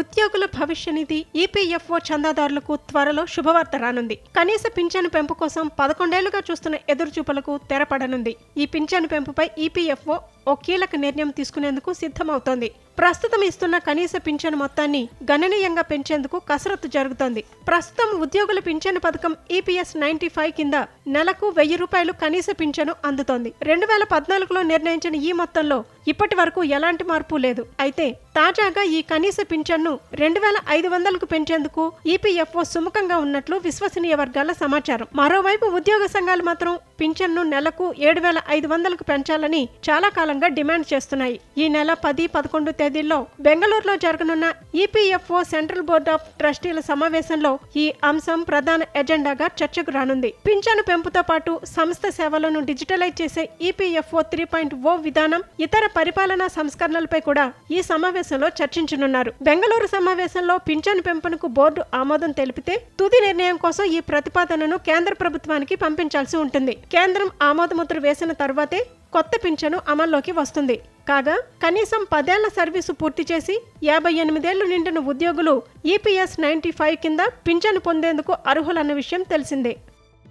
ఉద్యోగుల భవిష్య నిధి ఈపీఎఫ్ఓ చందాదారులకు త్వరలో శుభవార్త రానుంది. కనీస పింఛను పెంపు కోసం పదకొండేళ్ళుగా చూస్తున్న ఎదురుచూపులకు తెరపడనుంది. ఈ పింఛను పెంపుపై ఈపీఎఫ్ఓ ఓ కీలక నిర్ణయం తీసుకునేందుకు సిద్ధమవుతోంది. ప్రస్తుతం ఇస్తున్న కనీస పింఛను మొత్తాన్ని గణనీయంగా పెంచేందుకు కసరత్తు జరుగుతోంది. ప్రస్తుతం ఉద్యోగుల పింఛను పథకం ఈపీఎస్ నైన్టీ ఫైవ్ కింద నెలకు వెయ్యి రూపాయలు కనీస పింఛను అందుతోంది. రెండు వేల పద్నాలుగులో నిర్ణయించిన ఈ మొత్తంలో ఇప్పటి వరకు ఎలాంటి మార్పు లేదు. అయితే తాజాగా ఈ కనీస పింఛన్ను రెండు వేల ఐదు వందలకు పెంచేందుకు ఈపీఎఫ్ఓ సుముఖంగా ఉన్నట్లు విశ్వసనీయ వర్గాల సమాచారం. మరోవైపు ఉద్యోగ సంఘాలు మాత్రం పింఛన్ను నెలకు ఏడు వేల ఐదు వందలకు పెంచాలని చాలా కాలంగా డిమాండ్ చేస్తున్నాయి. ఈ నెల పది పదకొండు తేదీల్లో బెంగళూరులో జరగనున్న ఈపీఎఫ్ఓ సెంట్రల్ బోర్డ్ ఆఫ్ ట్రస్టీల సమావేశంలో ఈ అంశం ప్రధాన ఎజెండాగా చర్చకు రానుంది. పింఛను పెంపుతో పాటు సంస్థ సేవలను డిజిటలైజ్ చేసే ఈపీఎఫ్ఓ త్రీ పాయింట్ ఓ విధానం ఇతర పరిపాలనా సంస్కరణలపై కూడా ఈ సమావేశంలో చర్చించనున్నారు. బెంగళూరు సమావేశంలో పింఛను పెంపునకు బోర్డు ఆమోదం తెలిపితే తుది నిర్ణయం కోసం ఈ ప్రతిపాదనను కేంద్ర ప్రభుత్వానికి పంపించాల్సి ఉంటుంది. కేంద్రం ఆమోదముద్ర వేసిన తర్వాతే కొత్త పింఛను అమల్లోకి వస్తుంది. కాగా కనీసం పదేళ్ళ సర్వీసు పూర్తి చేసి యాభై ఎనిమిదేళ్ళు నిండిన ఉద్యోగులు ఈపీఎస్ నైన్టీ ఫైవ్ కింద పింఛను పొందేందుకు అర్హులన్న విషయం తెలిసిందే.